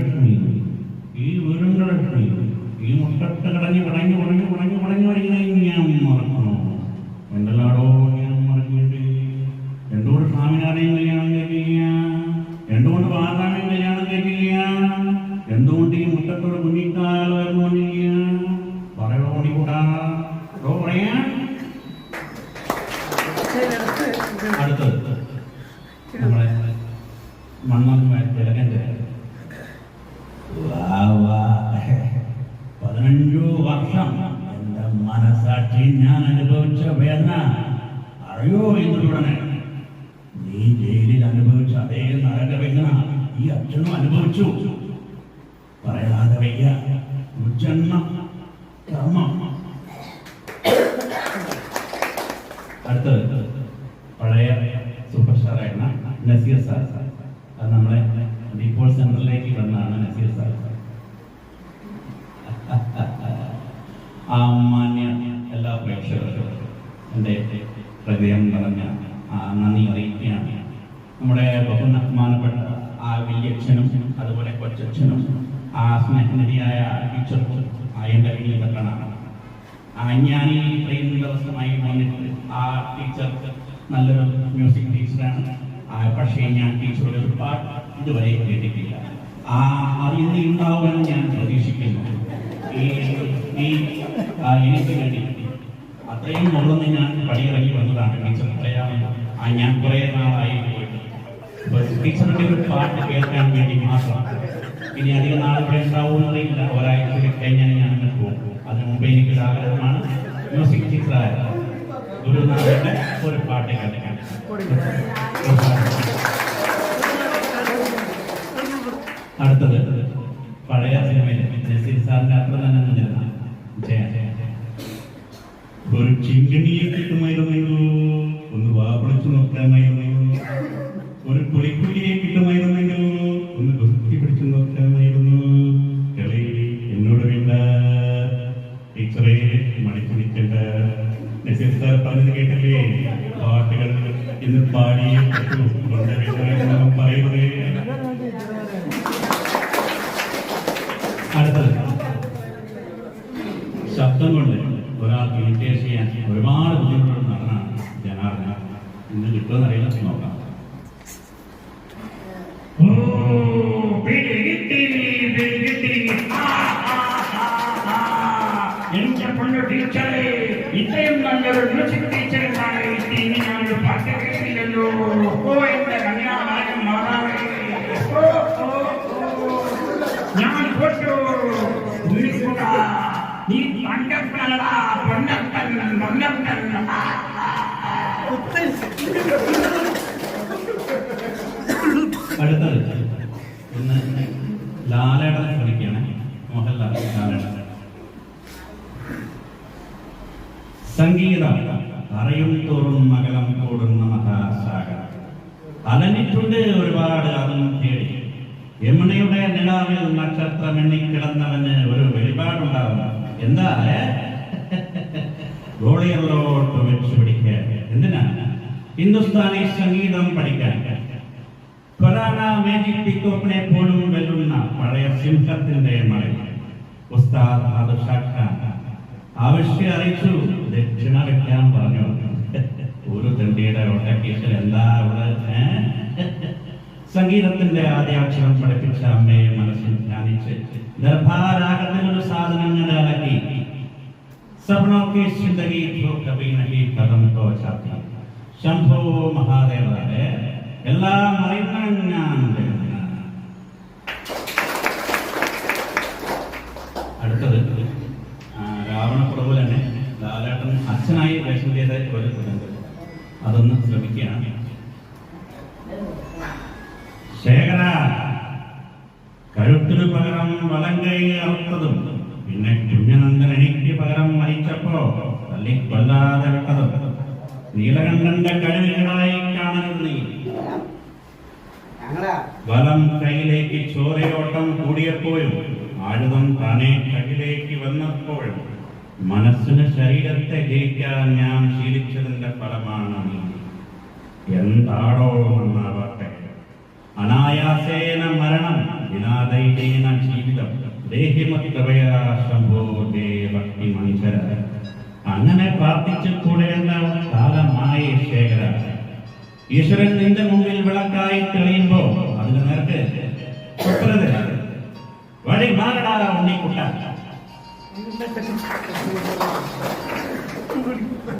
ലക്ഷ്മി ഈ വീടിന്റെ ലക്ഷ്മി ഈ മുട്ടത്ത് കടഞ്ഞ് കടഞ്ഞ് കുടഞ്ഞ് കുടഞ്ഞ് കുടഞ്ഞ് വരികയും ഞാൻ മറക്കണോ എന്തെല്ലാടോ ഞാൻ മറക്കിയിട്ട് എന്തുകൊണ്ട് സ്വാമിനാരെയും കല്യാണം കേൾക്കില്ല എന്തുകൊണ്ട് ബാലാണെയും കല്യാണം കേൾക്കില്ല എന്തുകൊണ്ട് ഈ മുട്ടത്തോട് കുഞ്ഞിക്കാലം വരുന്നില്ല പറയോടി കൂടാ ഓ പറയാ. അടുത്തത്. നമ്മളെ മണ്ണൊന്ന് തിലകന്റെ വാ വാ പതിനഞ്ചു വർഷം എന്റെ മനസാക്ഷി ഞാൻ അനുഭവിച്ച വേദന. അറിയോ ഇതിലൂടെ നീ ജയിലിൽ അനുഭവിച്ച അതേ നരക വേദന ഈ അച്ഛനും അനുഭവിച്ചു. പറയാതെ വയ്യ. ഉച്ചന്മ കർമ്മം. അടുത്തത് പഴയ സൂപ്പർ സ്റ്റാറായിരുന്ന നസീർ സാർ. അത് നമ്മളെ ഇപ്പോൾ സെൻട്രലിലേക്ക് വന്നാണ് നസീർ സാഹിബ് ആ എല്ലാ പ്രേക്ഷകർക്കും എന്റെ ഹൃദയം നിറഞ്ഞ നന്ദി അറിയിക്കുകയാണ്. നമ്മുടെ ബഹുമാനപ്പെട്ട ആ വലിയച്ഛനും അതുപോലെ കൊച്ചച്ഛനും ആ സ്നേഹനിധിയായ ടീച്ചർക്കും ആ എന്റെ വെക്കണാണ് ആ ഞാൻ ഈ ഇത്രയും ദിവസമായി വന്നിട്ട് ആ ടീച്ചർ നല്ലൊരു മ്യൂസിക് ടീച്ചറാണ്. പക്ഷേ ഞാൻ ടീച്ചറുടെ ഒരു പാട്ട് ഇതുവരെ കേട്ടിട്ടില്ല. ആ അറിയുന്ന ഉണ്ടാവുമെന്ന് ഞാൻ പ്രതീക്ഷിക്കുന്നു. അത്രയും മുറന്ന് ഞാൻ പടിയിറങ്ങി വന്നതാണ് ടീച്ചർ പറയാമെന്ന്. ആ ഞാൻ കുറേ നാളായി ടീച്ചറുടെ ഒരു പാട്ട് കേൾക്കാൻ വേണ്ടി മാത്രം ഇനി അധികം നാൾ ഇവിടെ ഉണ്ടാവുന്നതില്ല ഒരാഴ്ച കഴിഞ്ഞാൽ ഞാൻ അങ്ങനെ പോകും. അതിന് മുമ്പ് എനിക്കൊരു ആഗ്രഹമാണ്. മ്യൂസിക് ടീച്ചറായ ഗുരുനാഥന്റെ ഒരു പാട്ട് കേൾക്കാൻ. ചിങ്കിണിയെ കിട്ടുമായിരുന്നെങ്കിൽ ഒന്ന് വാപിളിച്ചു നോക്കാമായിരുന്നു ഒരു പുളിക്കുലിയെ കിട്ടുമായിരുന്നെങ്കിൽ ഒന്ന് വൃത്തി പിടിച്ചു നോക്കാമായിരുന്നു? കളി എന്നോട് വേണ്ട. ടീച്ചറെ മണിപ്പിടിക്കേണ്ട നസീർ സാർ പറഞ്ഞത് കേട്ടില്ലേ? പാട്ടുകൾ ഇന്ന് പാടിയേ ഇന്ന് കിട്ടുമെന്ന് അറിയില്ല നോക്കാം എന്റെ പൊണ്ണു ടീച്ചറെ ഇത്രയും നല്ലൊരു മ്യൂസിക് ടീച്ചർ എന്നാണ് ഇനി ഞാനൊരു പാട്ട് കേട്ടില്ലല്ലോ ഓ എന്റെ കന്യാമാനം മാറാവേ ഓ, ഓ, ഓ. ഞാൻ പൊട്ടു ഉണ്ണിക്കുട്ടാ, നീ അടുത്തത് ഇന്ന് ലാലേടനെ ക്ഷണിക്കുകയാണ് മോഹൻലാൽ ലാലേടൻ സംഗീതം അറിയും തോറും മകലം കൂടുന്ന മഹാശാഖ അലഞ്ഞിട്ടുണ്ട് ഒരുപാട് അതും തേടി യമുനയുടെ നിലാവിൽ നക്ഷത്രം എണ്ണിക്കിടന്നവന് ഒരു വെളിപാടുണ്ടാവും എന്താ ഏ? വെച്ചു പിടിക്കാൻ എന്തിനാ ഹിന്ദുസ്ഥാനി സംഗീതം പഠിക്കാൻ. കൊറാന മാജിക് പിക്കോപ്പിനെ പോലും വെല്ലുന്ന പഴയ സിംഹത്തിന്റെ മഴ ഉസ്താദ് ഷാഖാൻ ആവശ്യം അറിയിച്ചു. ദക്ഷിണ വെക്കാൻ പറഞ്ഞു. ഒരു തണ്ടിയുടെ ഒട്ടക്കേസിൽ എന്താ അവിടെ? സംഗീതത്തിന്റെ ആദ്യാക്ഷരം പഠിപ്പിച്ച അമ്മയെ മനസ്സിൽ ധ്യാനിച്ച് ഗർഭാരാഗത്തിൽ ഒരു സാധനം ഇടാക്കി सपनों की जिंदगी जो कभी नहीं कदम को चाहती ശംഭോ മഹാദേവരെ എല്ലാം അറിയുന്ന ഞാൻ അടുത്തത് ആ, രാവണപ്രഭു തന്നെ ലാലേട്ടൻ അച്ഛനായി വേഷം ചെയ്ത ഒരു ഇതുണ്ട് അതൊന്ന് ശ്രമിക്കുകയാണ് ശേഖര കഴുത്തിനു പകരം വലങ്കൈ അറുത്തതും പിന്നെ കുഞ്ഞനന്ദൻ എനിക്ക് പകരം വഹിച്ചപ്പോ തല്ലി കൊല്ലാതെ വിട്ടത് നീലകണ്ഠന്റെ കഴിവുകളായി കാണരുത് നീ. വലം കയ്യിലേക്ക് ചോരയോട്ടം കൂടിയപ്പോഴും ആഴുതം താനെ കയ്യിലേക്ക് വന്നപ്പോഴും മനസ്സിന് ശരീരത്തെ ജയിക്കാൻ ഞാൻ ശീലിച്ചതിന്റെ ഫലമാണ് എന്താണോ എന്നാവട്ടെ അനായാസേന മരണം വിനാദൈതേന ജീവിതം. ദേഹിമത്തവയ ശംഭോ ഭക്തി മനുഷ്യര അങ്ങനെ പ്രാർത്ഥിച്ചു കൂടേണ്ട കാലമായി ശേഖര ഈശ്വരൻ നിന്റെ മുമ്പിൽ വിളക്കായി തെളിയുമ്പോ അതിന് നേർക്ക് കൊട്ടരുത്. വഴി മാറടാ ഉണ്ണിക്കുട്ട